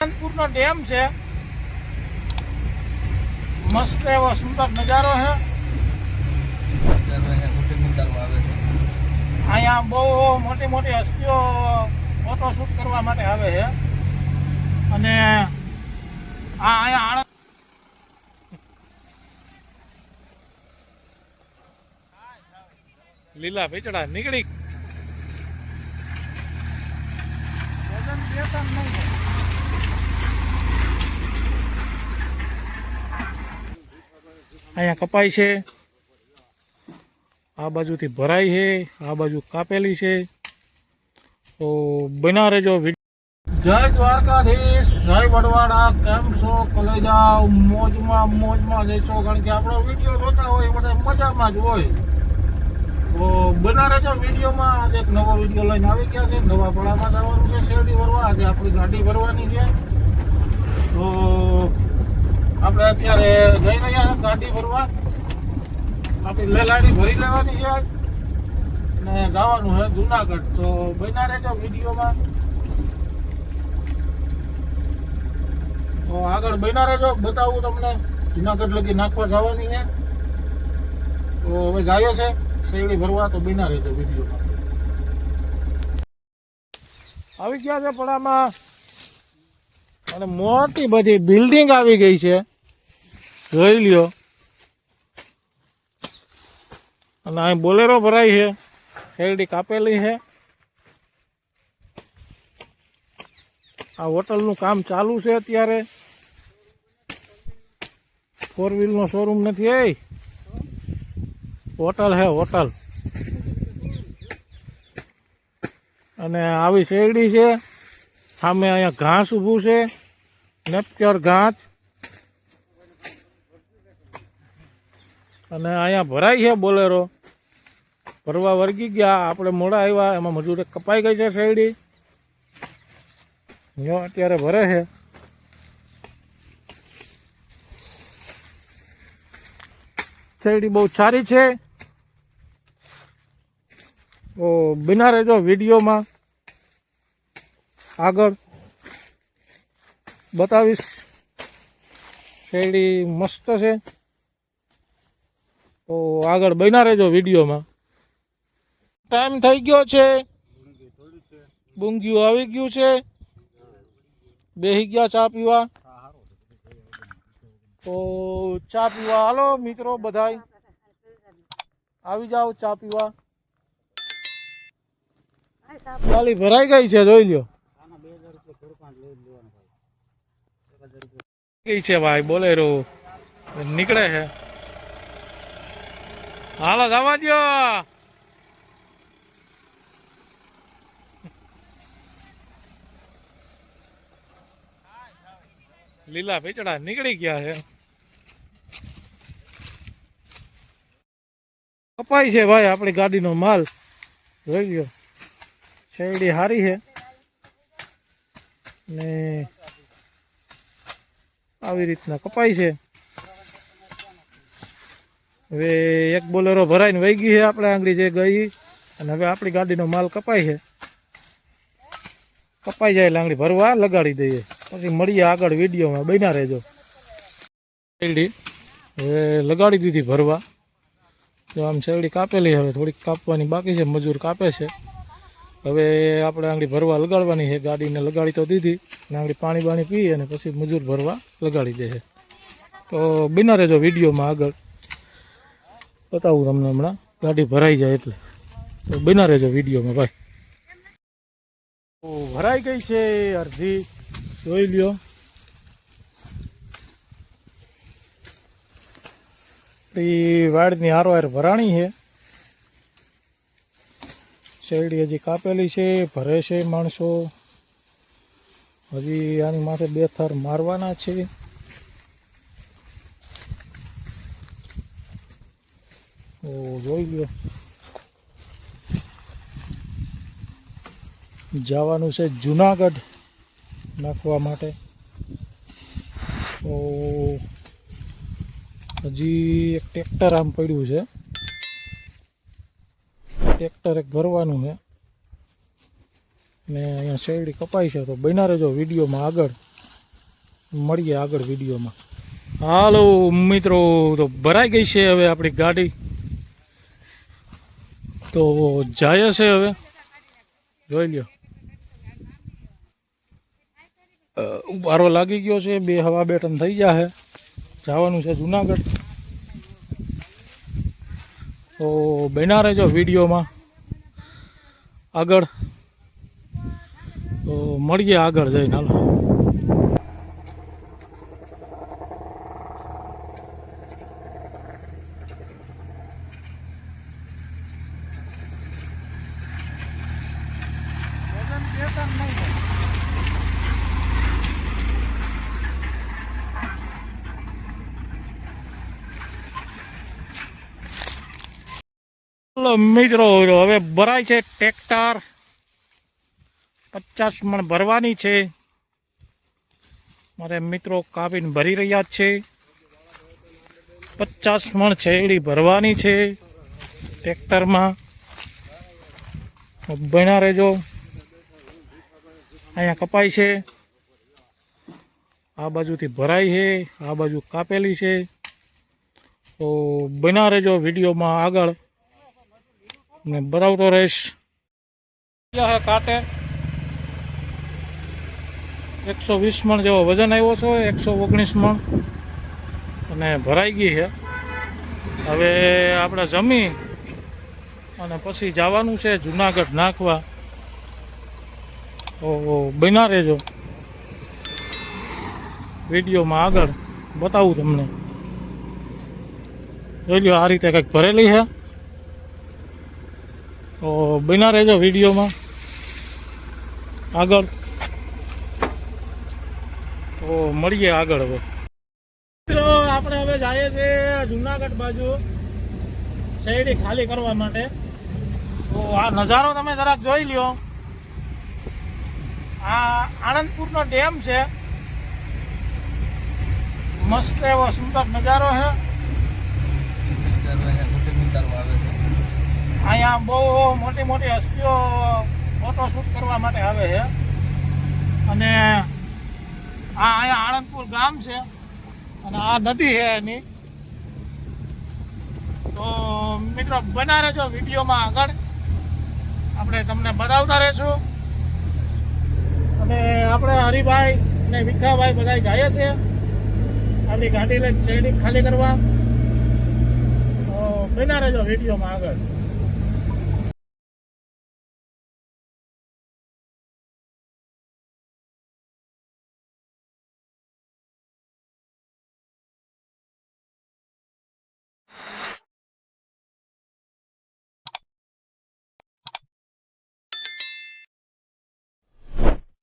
કાનપુરનો dam છે. મસ્ત એવો સુંદર નજારો છે. અહીંયા બહુ મોટી મોટી હસ્તીઓ ફોટોશૂટ કરવા માટે આવે છે. અને આ અહીંયા આણંદ લીલા ભીચડા નીકળી વજન બે ટન નહીં છે. અહીંયા કપાય છે. આ બાજુથી ભરાય છે. આ બાજુ કાપેલી છે. તો બના રહેજો જય દ્વારકાધીશ, જય વડવાડા કેમ છો? કલેજા મોજમાં મોજમાં જઈશો. કારણ કે આપણો વીડિયો જોતા હોય બધા મજામાં જ હોય. તો બના રહેજો વિડીયોમાં. આજે એક નવો વીડિયો લઈને આવી ગયા છે. નવા પડામાં જવાનું છે શેરડી ભરવા. આજે આપણી ગાડી ભરવાની છે. અત્યારે જઈ રહ્યા ગાડી ભરવા. આપણી લેલાડી ભરી લેવાની છે ને જવાનું છે જુનાગઢ. તો બન્યા રહેજો વિડીયોમાં. તો આગળ બન્યા રહેજો. બતાવું તમને. જુનાગઢ લગી નાખવા જવાની છે. તો હવે જાયો છે શેરડી ભરવા. તો બન્યા રહેજો વિડીયોમાં. આવી ગયા છે પડામાં. અને મોટી બધી બિલ્ડિંગ આવી ગઈ છે. જોઈ લ્યો. અને અહીં બોલેરો ભરાઈ છે. શેરડી કાપેલી છે. આ હોટલનું કામ ચાલુ છે અત્યારે. ફોર વ્હીલનો શોરૂમ નથી એ હોટલ હે, હોટલ. અને આવી શેરડી છે. સામે અહીંયા ઘાસ ઊભું છે. નેપચર ઘાસ. અને અહીંયા ભરાય છે બોલેરો. ભરવા વર્ગી ગયા, આપણે મોડા આવ્યા, એમાં મજૂરે કપાઈ ગઈ છે શેરડી. જો, અત્યારે ભરે છે. શેરડી બહુ સારી છે. તો બિના રહેજો વિડીયોમાં. આગળ બતાવીશ. શેરડી મસ્ત છે. તો આગળ બન્યા રહેજો વિડીયોમાં. ટાઈમ થઈ ગયો છે. બુંગિયું આવી ગયું છે. બેહી ગયા ચા પીવા. તો ચા પીવા હાલો મિત્રો બધાય. આવી જાઓ ચા પીવા. ચાલી ભરાઈ ગઈ છે, જોઈ લ્યો. ગઈ છે ભાઈ, બોલેરો. નીકળે છે. હાલો, જવા લીલા ભીચડા નીકળી ગયા છે. કપાઈ છે ભાઈ આપણી ગાડીનો માલ. જોઈ ગયો શેરડી સારી છે. ને આવી રીતના કપાઈ છે. હવે એક બોલેરો ભરાઈને વહી ગઈ છે આપણે આંગળી જે ગઈ. અને હવે આપણી ગાડીનો માલ કપાય છે. કપાઈ જાય એટલે આંગળી ભરવા લગાડી દઈએ. પછી મળીએ આગળ વિડીયોમાં. બન્યા રહેજો. શેરડી? હવે લગાડી દીધી ભરવા. જો આમ શેરડી કાપેલી હવે થોડીક કાપવાની બાકી છે. મજૂર કાપે છે. હવે આપણે આંગળી ભરવા લગાડવાની છે. ગાડીને લગાડી તો દીધી. અને આંગળી પાણી બાણી પી અને પછી મજૂર ભરવા લગાડી દે છે. તો બિના રહેજો વિડીયોમાં આગળ. બતાવું તમને હમણાં. ગાડી ભરાઈ જાય એટલે. તો બના રહેજો વિડીયોમાં, ભાઈ. ભરાઈ ગઈ છે અરજી જોઈ લ્યો. એ વાડની હારવાર ભરાણી છે. શેરડી હજી કાપેલી છે, ભરે છે માણસો. હજી આની માથે બે થર મારવાના છે. ઓ જોઈ લ્યો જવાનું છે જુનાગઢ નાખવા માટે. તો હજી એક ટ્રેક્ટર આમ પડ્યું છે. ટ્રેક્ટર એક ભરવાનું છે. ને અહીંયા શેરડી કપાઈ છે તો બન્યા રહેજો વિડીયોમાં આગળ. મળીએ આગળ વિડીયોમાં. હાલો મિત્રો, તો ભરાઈ ગઈ છે હવે આપણી ગાડી. તો જાય છે હવે? જોઈ લ્યો. ઉભારો લાગી ગયો છે, બે હવા બેટન થઈ ગયા છે. જવાનું છે જુનાગઢ. તો બના રહેજો વિડીયોમાં. આગળ. તો મળીએ આગળ જઈને, હાલો. ચાલો મિત્રો, હવે ભરાય છે ટ્રેક્ટર પચાસ મણ ભરવાની છે. મારે મિત્રો કાપીને ભરી રહ્યા છે. પચાસ મણ છેડી ભરવાની છે ટ્રેક્ટરમાં ભણ્યા રહેજો. અહીંયા કપાય છે. આ બાજુથી ભરાય છે. આ બાજુ કાપેલી છે. તો બના રહેજો વિડીયોમાં આગળ. ને બતાવતો રહીશ. કાટે. એકસો વીસ મણ જેવો વજન આવ્યો છે. એકસો ઓગણીસ મણ. અને ભરાઈ ગઈ છે. હવે આપણે જમી અને પછી જવાનું છે જુનાગઢ નાખવા. તો બના રહેજો. વિડીયોમાં આગળ બતાવું તમને. જોઈ લો આ રીતે કંઈક ભરેલી છે. તો બના રહેજો વિડીયોમાં. આગળ. તો મળીએ આગળ હવે. મિત્રો, આપણે હવે જઈએ છીએ જુનાગઢ બાજુ, શેરડી ખાલી કરવા માટે. તો આ નજારો તમે જરાક જોઈ લ્યો. આ આણંદપુરનો ડેમ છે. મસ્ત એવો સુંદર નજારો છે. અહીંયા બહુ મોટી મોટી હસ્તીઓ ફોટોશૂટ કરવા માટે આવે છે. અને આ અહીંયા આણંદપુર ગામ છે. અને આ નદી છે એની. તો મિત્રો બના રહેજો વિડીયોમાં આગળ. આપણે તમને બતાવતા રહીશું. આપણે હરિભાઈ અને વિખાભાઈ બધા જઈએ છે. આપણી ગાડી લઈને શેરડી ખાલી કરવા. તો બના રહેજો વિડીયોમાં આગળ.